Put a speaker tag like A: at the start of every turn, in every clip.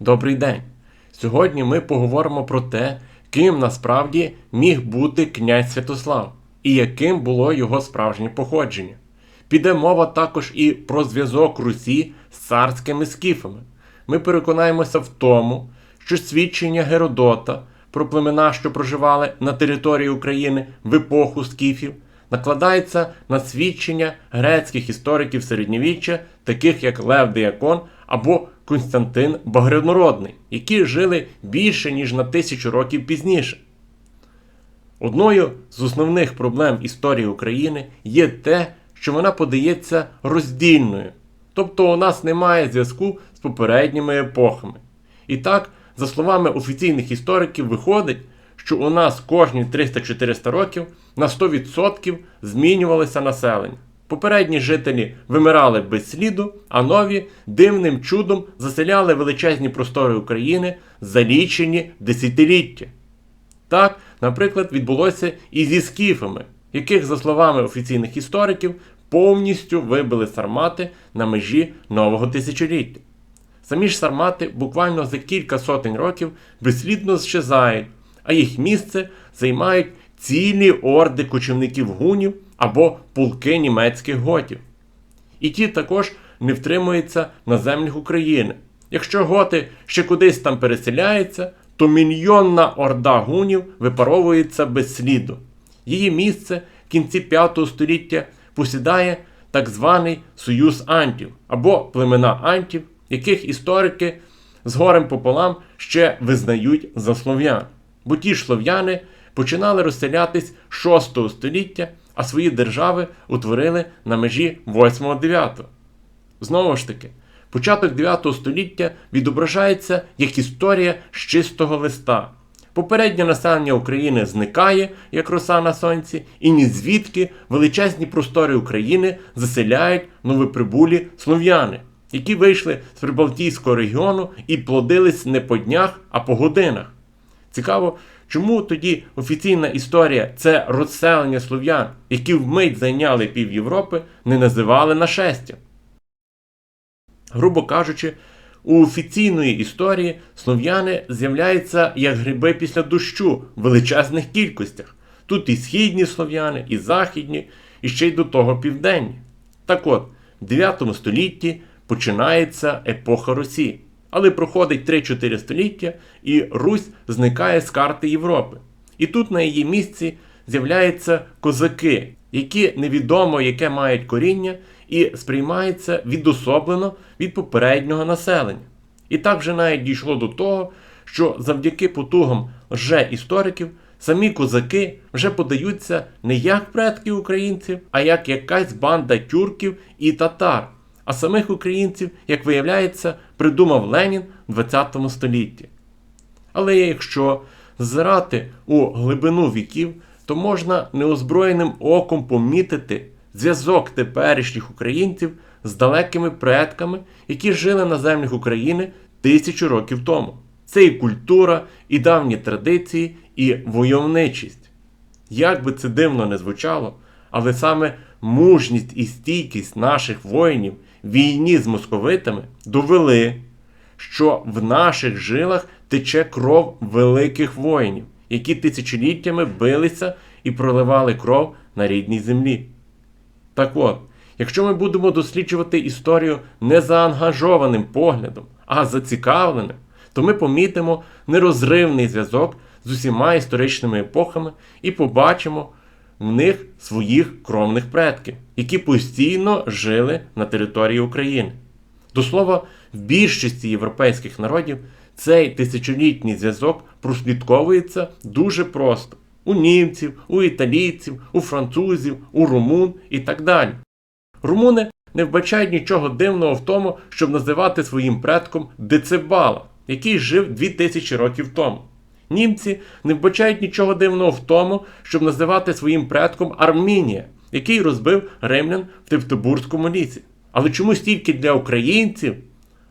A: Добрий день! Сьогодні ми поговоримо про те, ким насправді міг бути князь Святослав і яким було його справжнє походження. Піде мова також і про зв'язок Русі з царськими скіфами. Ми переконаємося в тому, що свідчення Геродота про племена, що проживали на території України в епоху скіфів, накладається на свідчення грецьких істориків середньовіччя, таких як Лев Деякон або Константин Багрянородний, які жили більше ніж на тисячу років пізніше. Одною з основних проблем історії України є те, що вона подається роздільною, тобто у нас немає зв'язку з попередніми епохами. І так, за словами офіційних істориків, виходить, що у нас кожні 300-400 років на 100% змінювалося населення. Попередні жителі вимирали без сліду, а нові дивним чудом заселяли величезні простори України за лічені десятиліття. Так, наприклад, відбулося і зі скіфами, яких, за словами офіційних істориків, повністю вибили сармати на межі нового тисячоліття. Самі ж сармати буквально за кілька сотень років безслідно щезають, а їх місце займають цілі орди кочівників гунів або полки німецьких готів. І ті також не втримуються на землях України. Якщо готи ще кудись там переселяються, то мільйонна орда гунів випаровується без сліду. Її місце в кінці 5 століття посідає так званий Союз Антів або племена Антів, яких історики з горем пополам ще визнають за слов'ян. Бо ті ж слов'яни починали розселятись 6 століття, а свої держави утворили на межі 8-9. Знову ж таки, початок 9 століття відображається як історія з чистого листа. Попереднє населення України зникає, як роса на сонці, і ні звідки величезні простори України заселяють новоприбулі слов'яни, які вийшли з Прибалтійського регіону і плодились не по днях, а по годинах. Цікаво, чому тоді офіційна історія це розселення слов'ян, які вмить зайняли пів Європи, не називали нашестям. Грубо кажучи, у офіційної історії слов'яни з'являються як гриби після дощу в величезних кількостях. Тут і східні слов'яни, і західні, і ще й до того південні. Так от, в 9 столітті починається епоха Русі. Але проходить 3-4 століття, і Русь зникає з карти Європи. І тут на її місці з'являються козаки, які невідомо яке мають коріння, і сприймаються відособлено від попереднього населення. І так вже навіть дійшло до того, що завдяки потугам лже-істориків самі козаки вже подаються не як предки українців, а як якась банда тюрків і татар. А самих українців, як виявляється, придумав Ленін в 20 столітті. Але якщо зирати у глибину віків, то можна неозброєним оком помітити зв'язок теперішніх українців з далекими предками, які жили на землях України тисячу років тому. Це і культура, і давні традиції, і войовничість. Як би це дивно не звучало, але саме мужність і стійкість наших воїнів війні з московитами довели, що в наших жилах тече кров великих воїнів, які тисячоліттями билися і проливали кров на рідній землі. Так от, якщо ми будемо досліджувати історію не заангажованим поглядом, а зацікавленим, то ми помітимо нерозривний зв'язок з усіма історичними епохами і побачимо в них своїх кровних предків, які постійно жили на території України. До слова, в більшості європейських народів цей тисячолітній зв'язок прослідковується дуже просто у німців, у італійців, у французів, у румун і так далі. Румуни не вбачають нічого дивного в тому, щоб називати своїм предком Децибала, який жив 2000 років тому. Німці не вбачають нічого дивного в тому, щоб називати своїм предком Армінія, який розбив римлян в Тевтобурському лісі. Але чомусь тільки для українців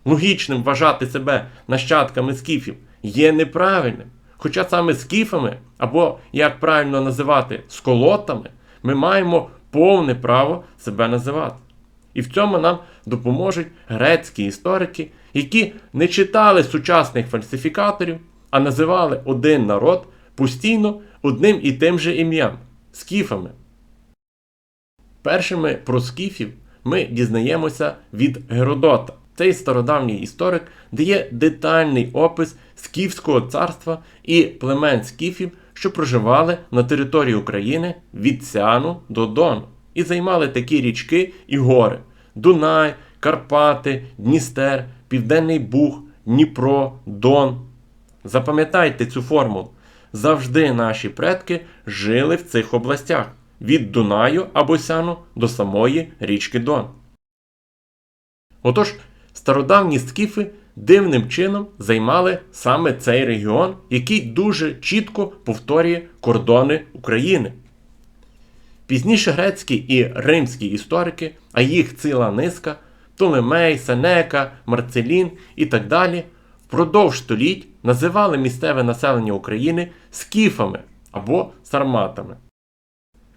A: логічним вважати себе нащадками скіфів є неправильним. Хоча саме скіфами, або як правильно називати сколотами, ми маємо повне право себе називати. І в цьому нам допоможуть грецькі історики, які не читали сучасних фальсифікаторів, а називали один народ постійно одним і тим же ім'ям скіфами. Першими про скіфів ми дізнаємося від Геродота. Цей стародавній історик дає детальний опис Скіфського царства і племен скіфів, що проживали на території України від Сяну до Дону і займали такі річки і гори: Дунай, Карпати, Дністер, Південний Буг, Дніпро, Дон. Запам'ятайте цю формулу. Завжди наші предки жили в цих областях від Дунаю або Сяну до самої річки Дон. Отож, стародавні скіфи дивним чином займали саме цей регіон, який дуже чітко повторює кордони України. Пізніше грецькі і римські історики, а їх ціла низка Толемей, Сенека, Марцелін і так далі, впродовж століть називали місцеве населення України скіфами або сарматами.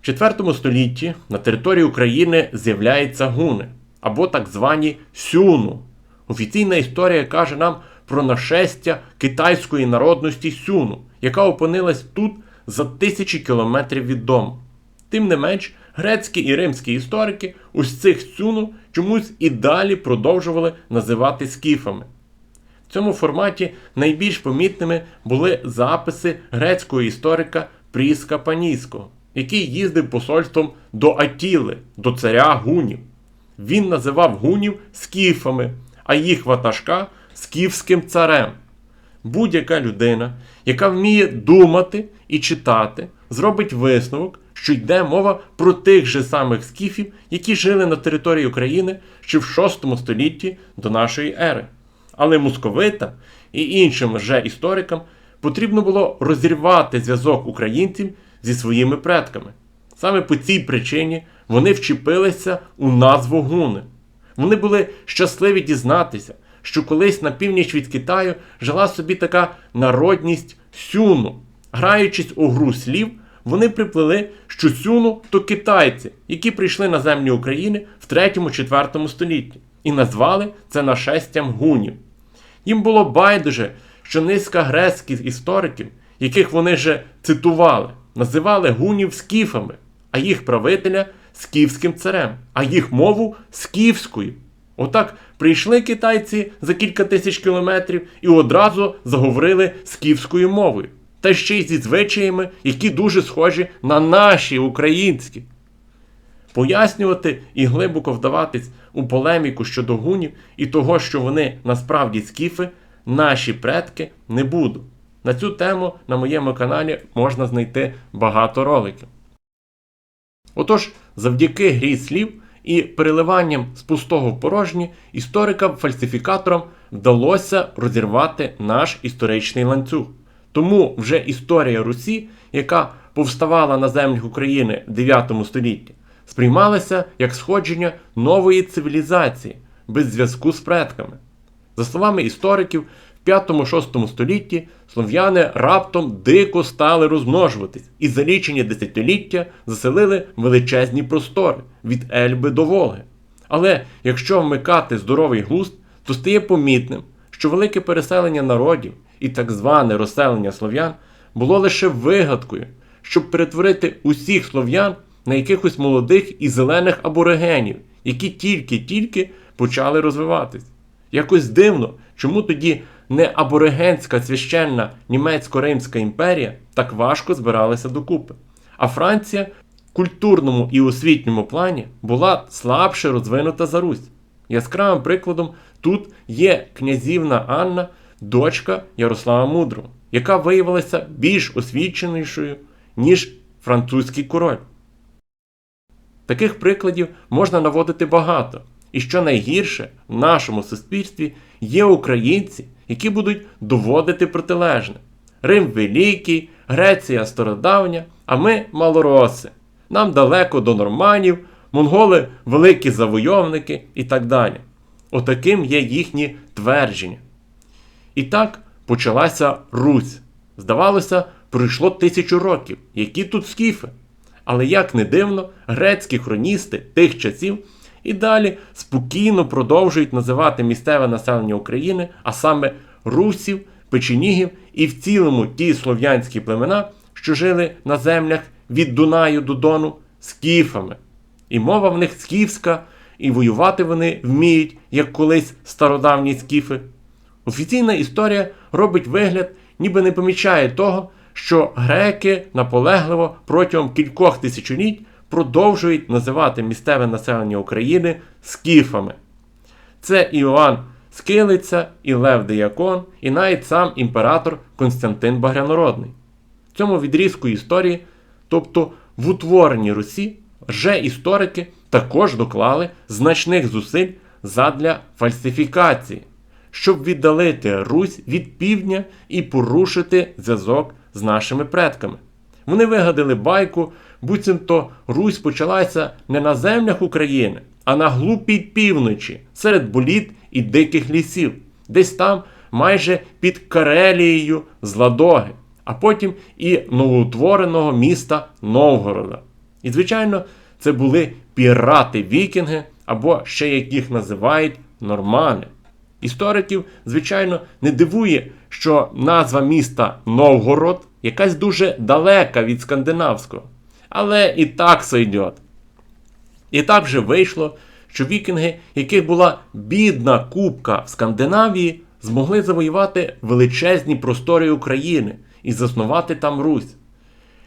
A: В IV столітті на території України з'являються гуни або так звані сюну. Офіційна історія каже нам про нашестя китайської народності сюну, яка опинилась тут за тисячі кілометрів від дому. Тим не менш, грецькі і римські історики ось цих сюну чомусь і далі продовжували називати скіфами. В цьому форматі найбільш помітними були записи грецького історика Пріска Панійського, який їздив посольством до Атіли, до царя гунів. Він називав гунів скіфами, а їх ватажка скіфським царем. Будь-яка людина, яка вміє думати і читати, зробить висновок, що йде мова про тих же самих скіфів, які жили на території України ще в VI столітті до нашої ери. Але московитам і іншим же історикам потрібно було розірвати зв'язок українців зі своїми предками. Саме по цій причині вони вчепилися у назву гуни. Вони були щасливі дізнатися, що колись на північ від Китаю жила собі така народність сюну. Граючись у гру слів, вони приплели, що сюну то китайці, які прийшли на землю України в 3-4 столітті, і назвали це нашестям гунів. Їм було байдуже, що низка грецьких істориків, яких вони же цитували, називали гунів скіфами, а їх правителя скіфським царем, а їх мову скіфською. Отак прийшли китайці за кілька тисяч кілометрів і одразу заговорили скіфською мовою, та ще й зі звичаями, які дуже схожі на наші українські. Пояснювати і глибоко вдаватись у полеміку щодо гунів і того, що вони насправді скіфи, наші предки не буду. На цю тему на моєму каналі можна знайти багато роликів. Отож, завдяки грі слів і переливанням з пустого в порожнє, історикам-фальсифікаторам вдалося розірвати наш історичний ланцюг. Тому вже історія Русі, яка повставала на землях України в 9 столітті, сприймалася як сходження нової цивілізації без зв'язку з предками. За словами істориків, в 5-6 столітті слов'яни раптом дико стали розмножуватись і за лічені десятиліття заселили величезні простори від Ельби до Волги. Але якщо вмикати здоровий глузд, то стає помітним, що велике переселення народів і так зване розселення слов'ян було лише вигадкою, щоб перетворити усіх слов'ян на якихось молодих і зелених аборигенів, які тільки-тільки почали розвиватись. Якось дивно, чому тоді не аборигенська священна німецько-римська імперія так важко збиралася докупи. А Франція в культурному і освітньому плані була слабше розвинута за Русь. Яскравим прикладом тут є князівна Анна, дочка Ярослава Мудрого, яка виявилася більш освіченішою, ніж французький король. Таких прикладів можна наводити багато. І що найгірше, в нашому суспільстві є українці, які будуть доводити протилежне. Рим Великий, Греція стародавня, а ми малороси. Нам далеко до норманів, монголи великі завойовники і так далі. Отаким є їхні твердження. І так почалася Русь. Здавалося, пройшло тисячу років, які тут скіфи. Але як не дивно, грецькі хроністи тих часів І далі спокійно продовжують називати місцеве населення України, а саме русів, печенігів і в цілому ті слов'янські племена, що жили на землях від Дунаю до Дону, скіфами. І мова в них скіфська, і воювати вони вміють, як колись стародавні скіфи. Офіційна історія робить вигляд, ніби не помічає того, що греки наполегливо протягом кількох тисячоліть продовжують називати місцеве населення України скіфами. Це Іоанн Скилиця, і Лев Деякон, і навіть сам імператор Константин Багрянородний. В цьому відрізку історії, тобто в утворенні Русі, вже історики також доклали значних зусиль задля фальсифікації, щоб віддалити Русь від півдня і порушити зв'язок з нашими предками. Вони вигадали байку, буцімто Русь почалася не на землях України, а на глупій півночі, серед боліт і диких лісів, десь там майже під Карелією з Ладоги, а потім і новоутвореного міста Новгорода. І, звичайно, це були пірати-вікінги, або ще як їх називають нормани. Істориків, звичайно, не дивує, що назва міста Новгород якась дуже далека від скандинавського. Але і так сойдет. І так вже вийшло, що вікінги, яких була бідна купка в Скандинавії, змогли завоювати величезні простори України і заснувати там Русь.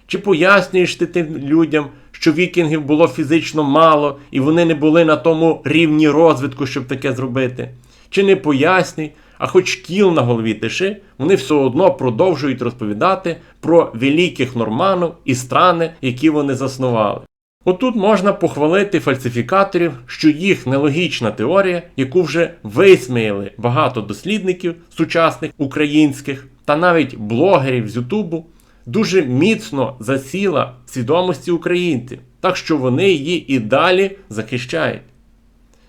A: Чи пояснюєш ти тим людям, що вікінгів було фізично мало і вони не були на тому рівні розвитку, щоб таке зробити? Чи не пояснюй, а хоч кіл на голові тиши, вони все одно продовжують розповідати про великих норманів і страни, які вони заснували. Отут можна похвалити фальсифікаторів, що їх нелогічна теорія, яку вже висміяли багато дослідників сучасних українських та навіть блогерів з Ютубу, дуже міцно засіла в свідомості українців, так що вони її і далі захищають.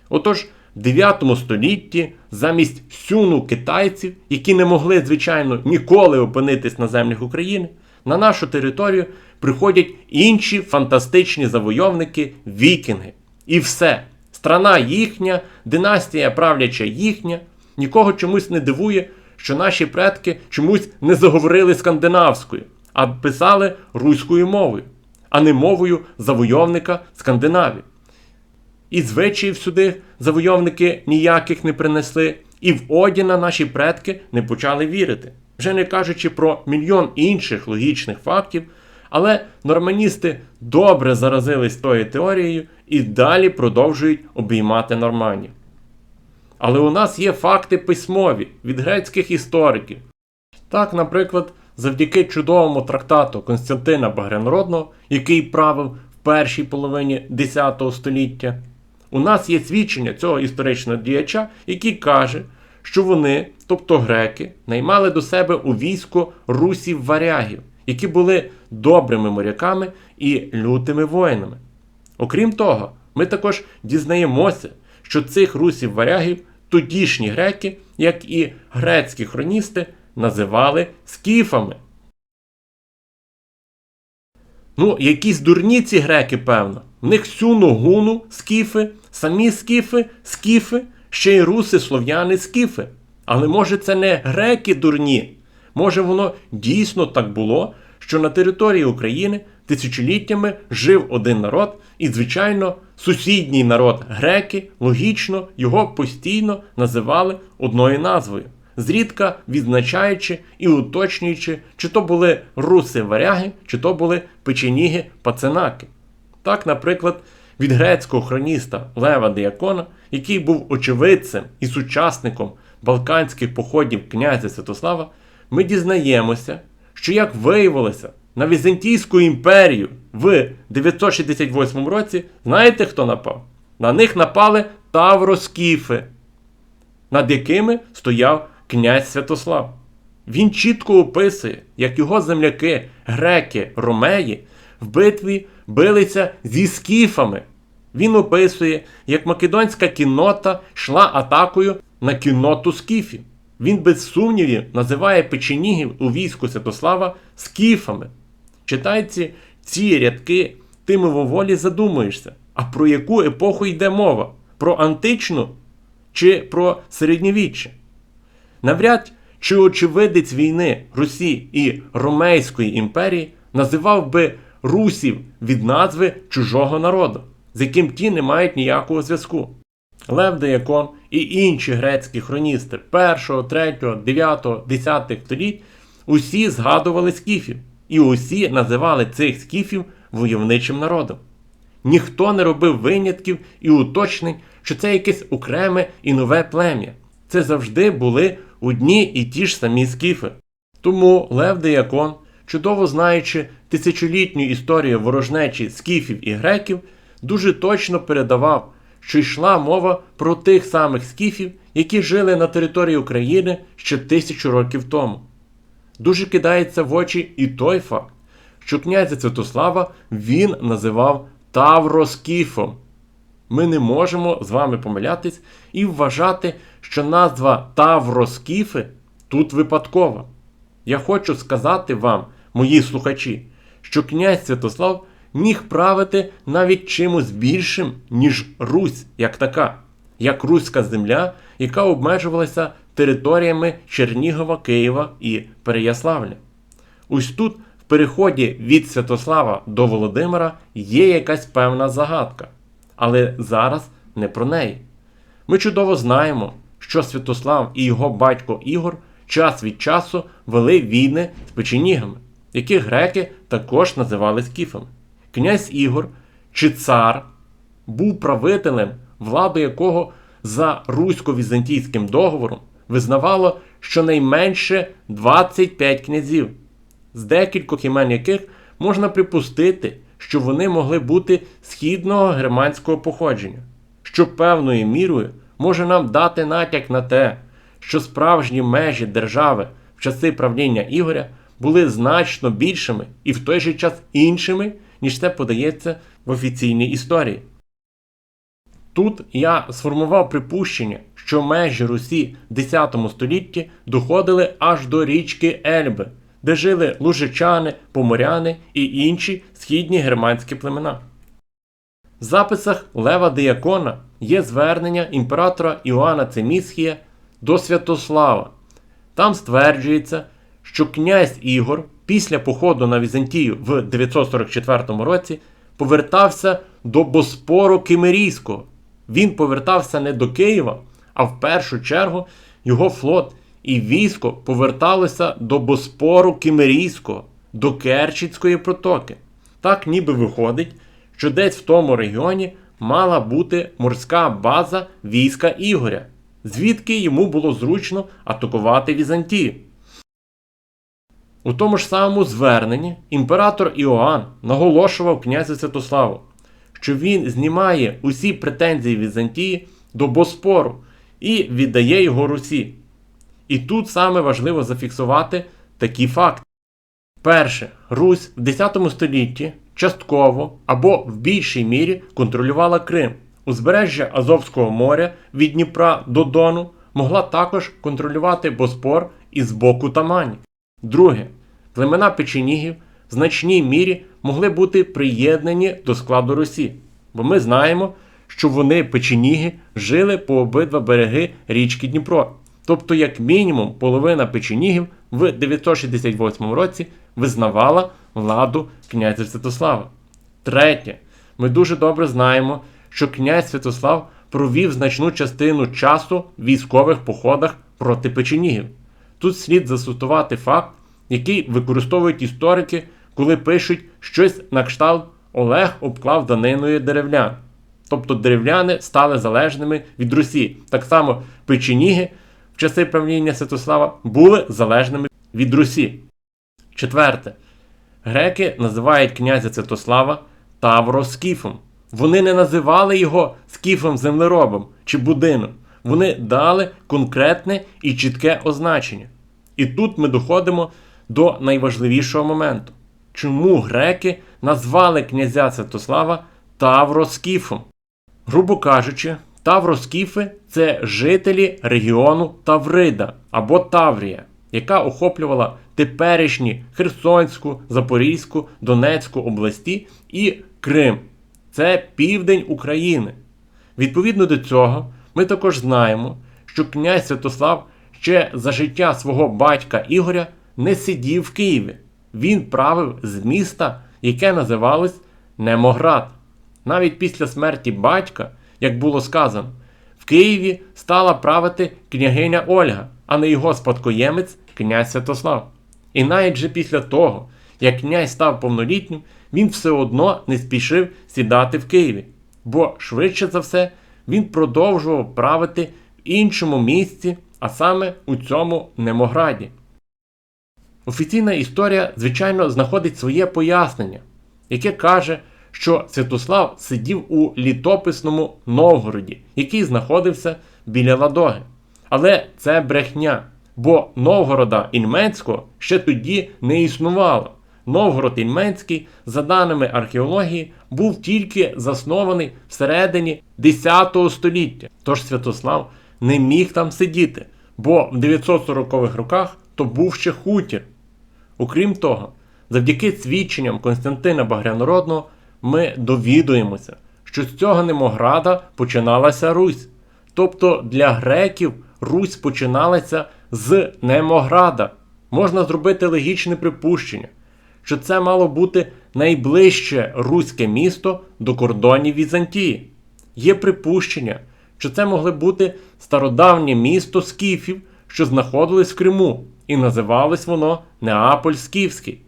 A: Отож, 9 столітті замість сюну китайців, які не могли, звичайно, ніколи опинитись на землях України, на нашу територію приходять інші фантастичні завойовники вікінги. І все. Страна їхня, династія правляча їхня. Нікого чомусь не дивує, що наші предки чомусь не заговорили скандинавською, а писали руською мовою, а не мовою завойовника Скандинавії. І звичаїв сюди завойовники ніяких не принесли, і в Одіна наші предки не почали вірити, вже не кажучи про мільйон інших логічних фактів. Але норманісти добре заразились тою теорією і далі продовжують обіймати норманів. Але у нас є факти письмові від грецьких істориків. Так, наприклад, завдяки чудовому трактату Константина Багрянородного, який правив в першій половині X століття, у нас є свідчення цього історичного діяча, який каже, що вони, тобто греки, наймали до себе у військо русів варягів, які були добрими моряками і лютими воїнами. Окрім того, ми також дізнаємося, що цих русів варягів тодішні греки, як і грецькі хроністи, називали скіфами. Ну, якісь дурні ці греки, певно. В них сюну гуну скіфи, самі скіфи, скіфи, ще й руси, слов'яни, скіфи. Але може це не греки дурні? Може воно дійсно так було, що на території України тисячоліттями жив один народ, і, звичайно, сусідній народ греки логічно його постійно називали одною назвою, зрідка відзначаючи і уточнюючи, чи то були руси-варяги, чи то були печеніги пацанаки. Так, наприклад, від грецького хроніста Лева Діакона, який був очевидцем і сучасником балканських походів князя Святослава, ми дізнаємося, що як виявилося на Візантійську імперію в 968 році, знаєте, хто напав? На них напали тавроскіфи, над якими стояв князь Святослав. Він чітко описує, як його земляки, греки, ромеї в битві билися зі скіфами. Він описує, як македонська кіннота йшла атакою на кінноту скіфів. Він без сумнівів називає печенігів у війську Святослава скіфами. Читаючи ці рядки, ти мимоволі задумуєшся, А про яку епоху йде мова? Про античну чи про середньовіччя? Навряд чи очевидець війни Русі і Ромейської імперії називав би русів від назви чужого народу, з яким ті не мають ніякого зв'язку. Лев Деякон і інші грецькі хроністи 1, 3, 9, 10 століть усі згадували скіфів, і усі називали цих скіфів войовничим народом. Ніхто не робив винятків і уточнень, що це якесь окреме і нове плем'я. Це завжди були одні і ті ж самі скіфи. Тому Лев Деякон, чудово знаючи тисячолітню історію ворожнечі скіфів і греків, дуже точно передавав, що йшла мова про тих самих скіфів, які жили на території України ще тисячу років тому. Дуже кидається в очі і той факт, що князя Святослава він називав Тавроскіфом. Ми не можемо з вами помилятись і вважати, що назва Тавроскіфи тут випадкова. Я хочу сказати вам, мої слухачі, що князь Святослав міг правити навіть чимось більшим, ніж Русь як така, як Руська земля, яка обмежувалася територіями Чернігова, Києва і Переяславля. Ось тут, в переході від Святослава до Володимира, є якась певна загадка. Але зараз не про неї. Ми чудово знаємо, що Святослав і його батько Ігор час від часу вели війни з печенігами, яких греки також називали скіфами. Князь Ігор чи цар був правителем, владу якого за русько-візантійським договором визнавало щонайменше 25 князів, з декількох імен яких можна припустити, що вони могли бути східного германського походження, що певною мірою може нам дати натяк на те, що справжні межі держави в часи правління Ігоря були значно більшими і в той же час іншими, ніж це подається в офіційній історії. Тут я сформував припущення, що межі Русі в X столітті доходили аж до річки Ельби, де жили лужичани, поморяни і інші східні германські племена. В записах Лева Деякона є звернення імператора Іоанна Цемісхія до Святослава. Там стверджується, що князь Ігор після походу на Візантію в 944 році повертався до Боспору Кимерійського. Він повертався не до Києва, а в першу чергу його флот і військо поверталося до Боспору Кимерійського, до Керчицької протоки. Так ніби виходить, що десь в тому регіоні мала бути морська база війська Ігоря, звідки йому було зручно атакувати Візантію. У тому ж самому зверненні імператор Іоанн наголошував князю Святославу, що він знімає усі претензії Візантії до Боспору і віддає його Русі. І тут саме важливо зафіксувати такі факти. Перше, Русь в X столітті частково або в більшій мірі контролювала Крим. Узбережжя Азовського моря від Дніпра до Дону могла також контролювати Боспор із боку Тамані. Друге, племена печенігів в значній мірі могли бути приєднані до складу Русі, бо ми знаємо, що вони печеніги жили по обидва береги річки Дніпро. Тобто, як мінімум, половина печенігів в 968 році визнавала владу князя Святослава. Третє, ми дуже добре знаємо, що князь Святослав провів значну частину часу в військових походах проти печенігів. Тут слід засутувати факт, який використовують історики, коли пишуть щось на кшталт Олег обклав даниною деревлян. Тобто деревляни стали залежними від Русі. Так само печеніги в часи правління Святослава були залежними від Русі. Четверте. Греки називають князя Святослава Тавроскіфом. Вони не називали його скіфом землеробом чи будином. Вони дали конкретне і чітке означення. І тут ми доходимо до найважливішого моменту. Чому греки назвали князя Святослава Тавроскіфом? Грубо кажучи, Тавроскіфи це жителі регіону Таврида або Таврія, яка охоплювала теперішні Херсонську, Запорізьку, Донецьку області і Крим. це південь України. Відповідно до цього, ми також знаємо, що князь Святослав ще за життя свого батька Ігоря не сидів в Києві. Він правив з міста, яке називалось Немоград. Навіть після смерті батька, як було сказано, в Києві стала правити княгиня Ольга, а не його спадкоємець князь Святослав. І навіть же після того, як князь став повнолітнім, він все одно не спішив сідати в Києві, бо швидше за все він продовжував правити в іншому місці, а саме у цьому Немограді. Офіційна історія, звичайно, знаходить своє пояснення, яке каже, що Святослав сидів у літописному Новгороді, який знаходився біля Ладоги. Але це брехня, бо Новгорода Ільменського ще тоді не існувало. Новгород Ільменський, за даними археології, був тільки заснований всередині 10 століття. Тож Святослав не міг там сидіти, бо в 940-х роках то був ще хутір. Окрім того, завдяки свідченням Константина Багрянородного ми довідуємося, що з цього Немограда починалася Русь. Тобто для греків Русь починалася з Немограда. Можна зробити логічне припущення, що це мало бути найближче руське місто до кордонів Візантії. Є припущення, що це могло бути стародавнє місто Скіфів, що знаходилось в Криму, і називалось воно Неаполь Скіфський.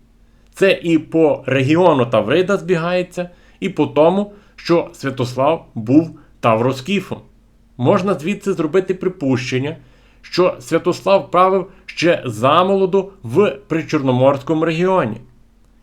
A: Це і по регіону Таврида збігається, і по тому, що Святослав був Тавроскіфом. Можна звідси зробити припущення, що Святослав правив ще замолоду в Причорноморському регіоні.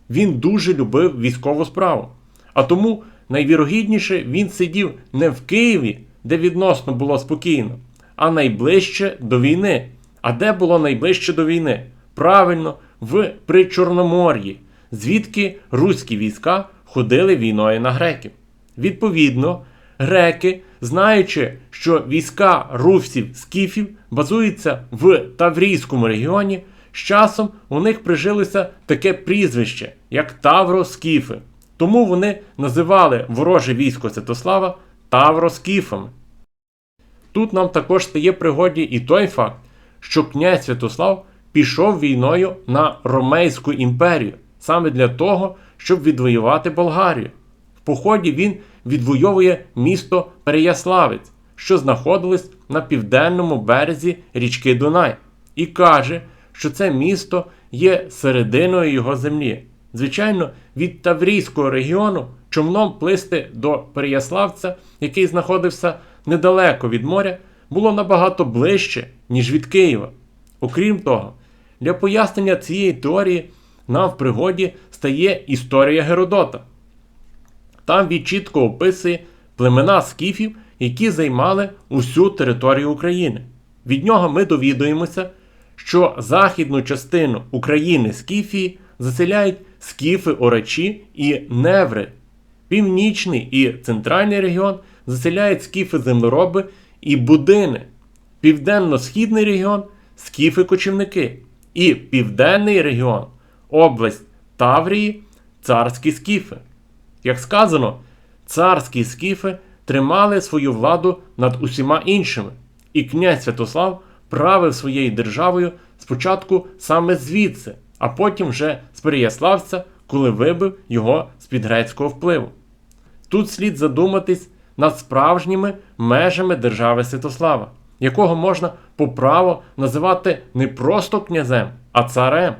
A: Він дуже любив військову справу. А тому найвірогідніше він сидів не в Києві, де відносно було спокійно, а найближче до війни. А де було найближче до війни? Правильно, в Причорномор'ї, звідки руські війська ходили війною на греків. Відповідно, греки, знаючи, що війська русів скіфів базуються в Таврійському регіоні, з часом у них прижилося таке прізвище, як Тавроскіфи. Тому вони називали вороже військо Святослава Тавроскіфами. Тут нам також стає пригоді і той факт, що князь Святослав пішов війною на Ромейську імперію саме для того, щоб відвоювати Болгарію. В поході він відвоює місто Переяславець, що знаходилось на південному березі річки Дунай, і каже, що це місто є серединою його землі. Звичайно, від Таврійського регіону човном плисти до Переяславця, який знаходився недалеко від моря, було набагато ближче, ніж від Києва. Окрім того, для пояснення цієї теорії нам в пригоді стає історія Геродота. Там він чітко описує племена скіфів, які займали усю територію України. Від нього ми довідуємося, що західну частину України Скіфії заселяють скіфи орачі і неври. Північний і центральний регіон заселяють скіфи землероби і будини. Південно-східний регіон скіфи-кочівники. І південний регіон, область Таврії, царські скіфи. Як сказано, царські скіфи тримали свою владу над усіма іншими, і князь Святослав правив своєю державою спочатку саме звідси, а потім вже з Переяславця, коли вибив його з-під грецького впливу. Тут слід задуматись над справжніми межами держави Святослава, якого можна по праву називати не просто князем, а царем.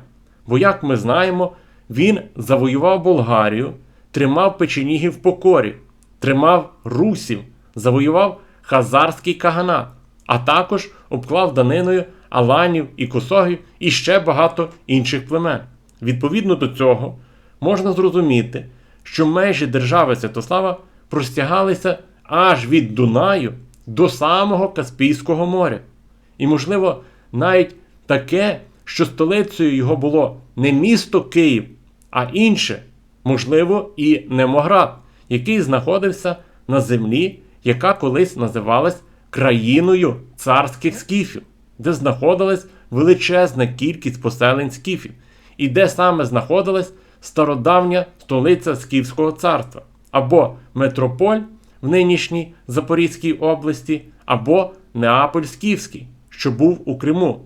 A: Бо, як ми знаємо, він завоював Болгарію, тримав печенігів в покорі, тримав русів, завоював хазарський каганат, а також обклав даниною аланів і косогів і ще багато інших племен. Відповідно до цього, можна зрозуміти, що межі держави Святослава простягалися аж від Дунаю до самого Каспійського моря. І, можливо, навіть таке, що столицею його було не місто Київ, а інше, можливо, і Немоград, який знаходився на землі, яка колись називалась країною царських скіфів, де знаходилась величезна кількість поселень скіфів, і де саме знаходилась стародавня столиця Скіфського царства, або Метрополь в нинішній Запорізькій області, або Неаполь Скіфський, що був у Криму.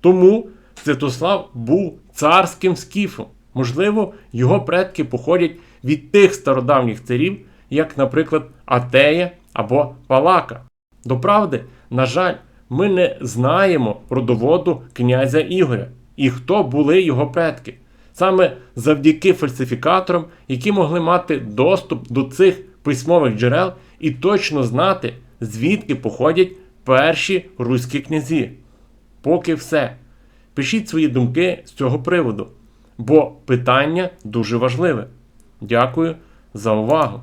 A: Тому Святослав був царським скіфом. Можливо, його предки походять від тих стародавніх царів, як, наприклад, Атея або Палака. Доправди, на жаль, ми не знаємо родоводу князя Ігоря і хто були його предки. Саме завдяки фальсифікаторам, які могли мати доступ до цих письмових джерел і точно знати, звідки походять перші руські князі. Поки все. Пишіть свої думки з цього приводу, бо питання дуже важливе. Дякую за увагу!